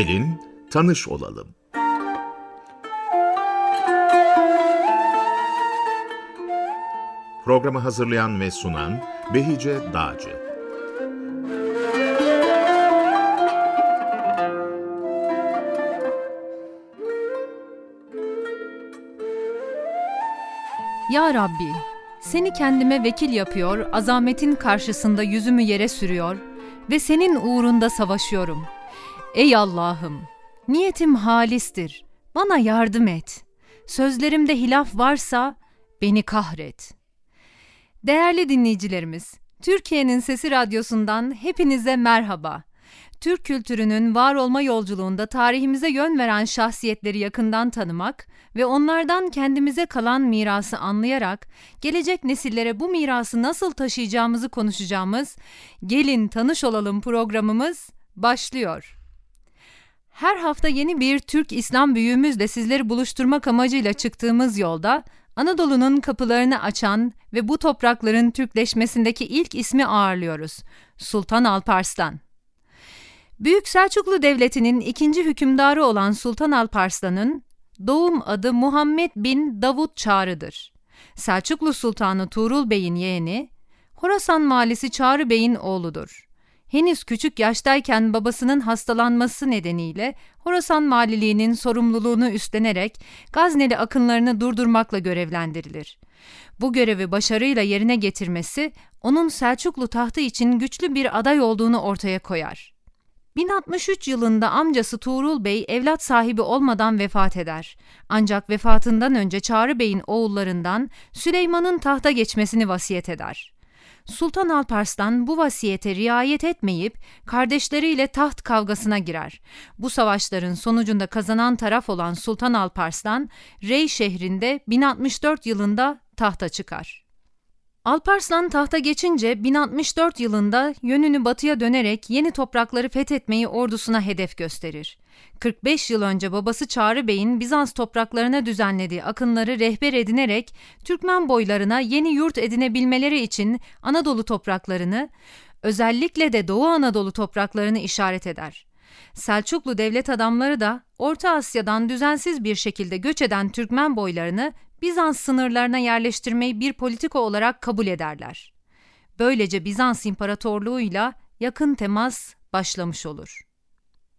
Gelin tanış olalım. Programı hazırlayan ve sunan Behice Dağcı. Ya Rabbi, seni kendime vekil yapıyor, azametin karşısında yüzümü yere sürüyor ve senin uğrunda savaşıyorum. Ey Allah'ım, niyetim halistir, bana yardım et. Sözlerimde hilaf varsa beni kahret. Değerli dinleyicilerimiz, Türkiye'nin Sesi Radyosu'ndan hepinize merhaba. Türk kültürünün var olma yolculuğunda tarihimize yön veren şahsiyetleri yakından tanımak ve onlardan kendimize kalan mirası anlayarak gelecek nesillere bu mirası nasıl taşıyacağımızı konuşacağımız Gelin Tanış Olalım programımız başlıyor. Her hafta yeni bir Türk İslam büyüğümüzle sizleri buluşturmak amacıyla çıktığımız yolda Anadolu'nun kapılarını açan ve bu toprakların Türkleşmesindeki ilk ismi ağırlıyoruz. Sultan Alparslan. Büyük Selçuklu Devleti'nin ikinci hükümdarı olan Sultan Alparslan'ın doğum adı Muhammed bin Davut Çağrı'dır. Selçuklu Sultanı Tuğrul Bey'in yeğeni, Horasan valisi Çağrı Bey'in oğludur. Henüz küçük yaştayken babasının hastalanması nedeniyle Horasan valiliğinin sorumluluğunu üstlenerek Gazneli akınlarını durdurmakla görevlendirilir. Bu görevi başarıyla yerine getirmesi onun Selçuklu tahtı için güçlü bir aday olduğunu ortaya koyar. 1063 yılında amcası Tuğrul Bey evlat sahibi olmadan vefat eder. Ancak vefatından önce Çağrı Bey'in oğullarından Süleyman'ın tahta geçmesini vasiyet eder. Sultan Alparslan bu vasiyete riayet etmeyip kardeşleriyle taht kavgasına girer. Bu savaşların sonucunda kazanan taraf olan Sultan Alparslan, Rey şehrinde 1064 yılında tahta çıkar. Alparslan tahta geçince 1064 yılında yönünü batıya dönerek yeni toprakları fethetmeyi ordusuna hedef gösterir. 45 yıl önce babası Çağrı Bey'in Bizans topraklarına düzenlediği akınları rehber edinerek Türkmen boylarına yeni yurt edinebilmeleri için Anadolu topraklarını, özellikle de Doğu Anadolu topraklarını işaret eder. Selçuklu devlet adamları da Orta Asya'dan düzensiz bir şekilde göç eden Türkmen boylarını Bizans sınırlarına yerleştirmeyi bir politika olarak kabul ederler. Böylece Bizans İmparatorluğu'yla yakın temas başlamış olur.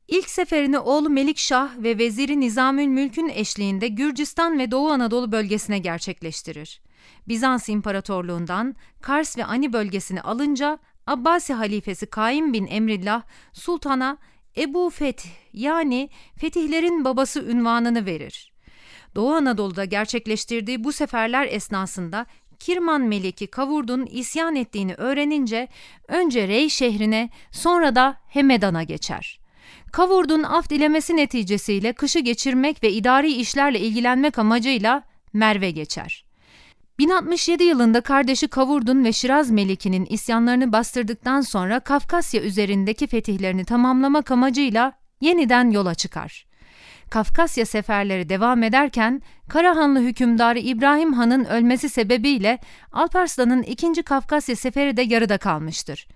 İlk seferini oğlu Melikşah ve veziri Nizamül Mülk'ün eşliğinde Gürcistan ve Doğu Anadolu bölgesine gerçekleştirir. Bizans İmparatorluğundan Kars ve Ani bölgesini alınca Abbasi halifesi Kaim bin Emrillah sultana Ebu Fetih yani fetihlerin babası ünvanını verir. Doğu Anadolu'da gerçekleştirdiği bu seferler esnasında Kirman Meliki Kavurd'un isyan ettiğini öğrenince önce Rey şehrine sonra da Hemedan'a geçer. Kavurd'un af dilemesi neticesiyle kışı geçirmek ve idari işlerle ilgilenmek amacıyla Merve geçer. 1067 yılında kardeşi Kavurdun ve Şiraz Meliki'nin isyanlarını bastırdıktan sonra Kafkasya üzerindeki fetihlerini tamamlamak amacıyla yeniden yola çıkar. Kafkasya seferleri devam ederken Karahanlı hükümdarı İbrahim Han'ın ölmesi sebebiyle Alparslan'ın ikinci Kafkasya seferi de yarıda kalmıştır.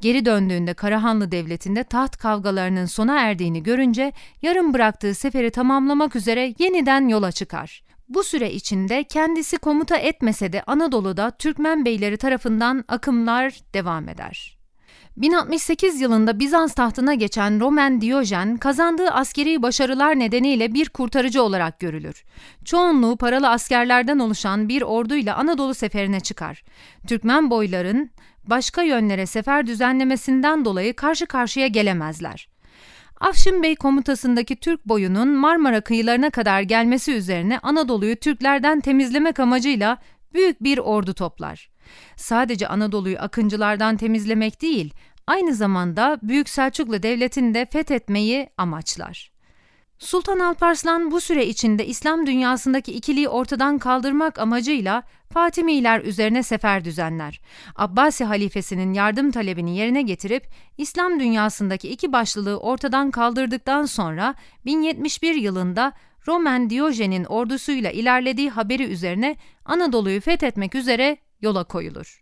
Geri döndüğünde Karahanlı devletinde taht kavgalarının sona erdiğini görünce yarım bıraktığı seferi tamamlamak üzere yeniden yola çıkar. Bu süre içinde kendisi komuta etmese de Anadolu'da Türkmen beyleri tarafından akımlar devam eder. 1068 yılında Bizans tahtına geçen Roman Diyojen kazandığı askeri başarılar nedeniyle bir kurtarıcı olarak görülür. Çoğunluğu paralı askerlerden oluşan bir orduyla Anadolu seferine çıkar. Türkmen boyların başka yönlere sefer düzenlemesinden dolayı karşı karşıya gelemezler. Afşin Bey komutasındaki Türk boyunun Marmara kıyılarına kadar gelmesi üzerine Anadolu'yu Türklerden temizlemek amacıyla büyük bir ordu toplar. Sadece Anadolu'yu akıncılardan temizlemek değil, aynı zamanda Büyük Selçuklu Devleti'ni de fethetmeyi amaçlar. Sultan Alparslan bu süre içinde İslam dünyasındaki ikiliği ortadan kaldırmak amacıyla Fatimiler üzerine sefer düzenler. Abbasi halifesinin yardım talebini yerine getirip İslam dünyasındaki iki başlılığı ortadan kaldırdıktan sonra 1071 yılında Roman Diyojen'in ordusuyla ilerlediği haberi üzerine Anadolu'yu fethetmek üzere yola koyulur.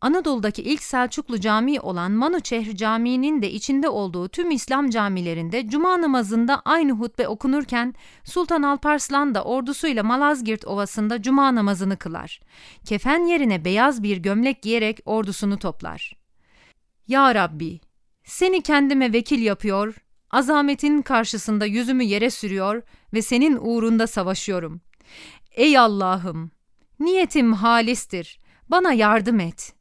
Anadolu'daki ilk Selçuklu camii olan Manuçehr Camii'nin de içinde olduğu tüm İslam camilerinde cuma namazında aynı hutbe okunurken Sultan Alparslan da ordusuyla Malazgirt Ovası'nda cuma namazını kılar. Kefen yerine beyaz bir gömlek giyerek ordusunu toplar. Ya Rabbi, seni kendime vekil yapıyor, azametin karşısında yüzümü yere sürüyor ve senin uğrunda savaşıyorum. Ey Allah'ım, niyetim halistir, bana yardım et.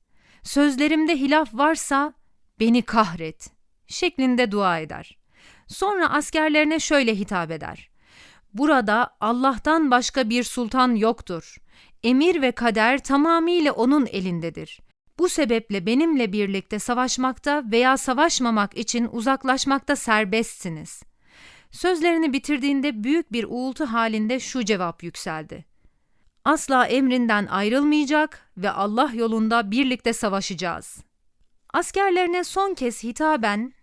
Sözlerimde hilaf varsa beni kahret şeklinde dua eder. Sonra askerlerine şöyle hitap eder. Burada Allah'tan başka bir sultan yoktur. Emir ve kader tamamıyla onun elindedir. Bu sebeple benimle birlikte savaşmakta veya savaşmamak için uzaklaşmakta serbestsiniz. Sözlerini bitirdiğinde büyük bir uğultu halinde şu cevap yükseldi. Asla emrinden ayrılmayacak ve Allah yolunda birlikte savaşacağız. Askerlerine son kez hitaben,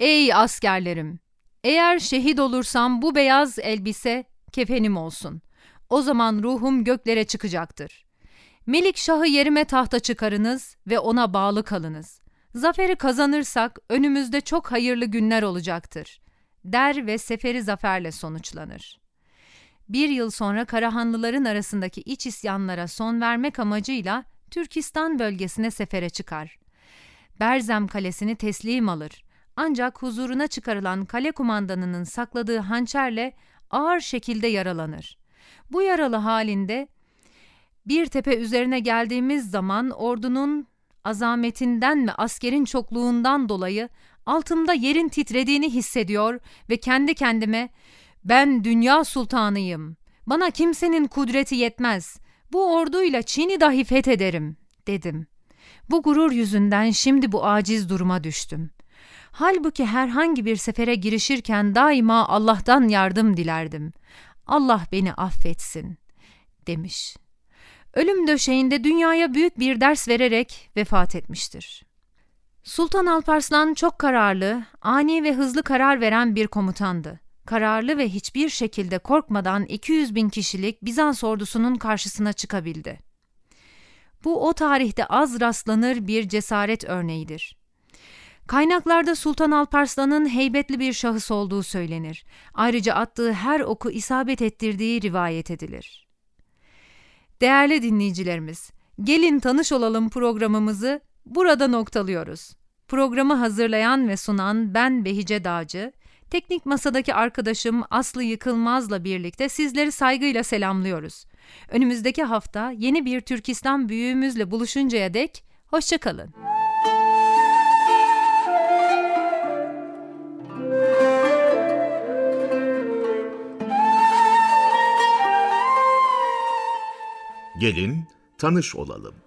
Ey askerlerim! Eğer şehit olursam bu beyaz elbise kefenim olsun. O zaman ruhum göklere çıkacaktır. Melik Şah'ı yerime tahta çıkarınız ve ona bağlı kalınız. Zaferi kazanırsak önümüzde çok hayırlı günler olacaktır. Der ve seferi zaferle sonuçlanır. Bir yıl sonra Karahanlıların arasındaki iç isyanlara son vermek amacıyla Türkistan bölgesine sefere çıkar. Berzem Kalesi'ni teslim alır. Ancak huzuruna çıkarılan kale kumandanının sakladığı hançerle ağır şekilde yaralanır. Bu yaralı halinde bir tepe üzerine geldiğimiz zaman ordunun azametinden ve askerin çokluğundan dolayı altımda yerin titrediğini hissediyor ve kendi kendime ben dünya sultanıyım. Bana kimsenin kudreti yetmez. Bu orduyla Çin'i dahi fethederim, dedim. Bu gurur yüzünden şimdi bu aciz duruma düştüm. Halbuki herhangi bir sefere girişirken daima Allah'tan yardım dilerdim. Allah beni affetsin, demiş. Ölüm döşeğinde dünyaya büyük bir ders vererek vefat etmiştir. Sultan Alparslan çok kararlı, ani ve hızlı karar veren bir komutandı kararlı ve hiçbir şekilde korkmadan 200 bin kişilik Bizans ordusunun karşısına çıkabildi. Bu o tarihte az rastlanır bir cesaret örneğidir. Kaynaklarda Sultan Alparslan'ın heybetli bir şahıs olduğu söylenir. Ayrıca attığı her oku isabet ettirdiği rivayet edilir. Değerli dinleyicilerimiz, gelin tanış olalım programımızı burada noktalıyoruz. Programı hazırlayan ve sunan ben Behice Dağcı, Teknik masadaki arkadaşım Aslı Yıkılmaz'la birlikte sizleri saygıyla selamlıyoruz. Önümüzdeki hafta yeni bir Türkistan büyüğümüzle buluşuncaya dek hoşçakalın. Gelin tanış olalım.